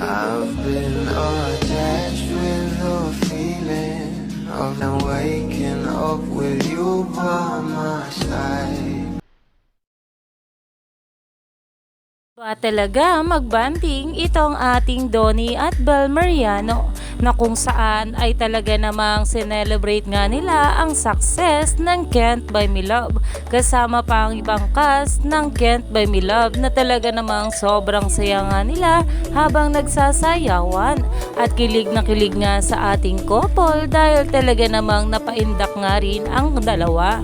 I've been attached with the feeling of now waking up with you by my side. Ba talaga magbanding itong ating Donnie at Bel Mariano na kung saan ay talaga namang sinelebrate nga nila ang success ng Kent by Me Love kasama pa ang ibang cast ng Kent by Me Love na talaga namang sobrang saya nga nila habang nagsasayawan at kilig na kilig nga sa ating couple dahil talaga namang napaindak nga rin ang dalawa.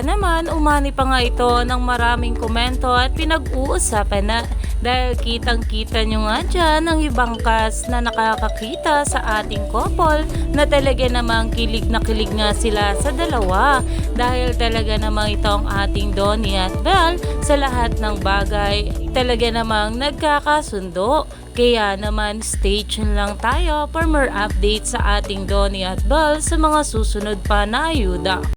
Naman, umani pa nga ito ng maraming komento at pinag-uusapan na. Dahil kitang-kita nyo nga dyan ang ibang cast na nakakakita sa ating couple na talaga namang kilig na kilig nga sila sa dalawa. Dahil talaga namang ito ang ating Donnie at Belle sa lahat ng bagay talaga namang nagkakasundo. Kaya naman stay tuned lang tayo for more updates sa ating Donnie at Belle sa mga susunod pa na ayuda.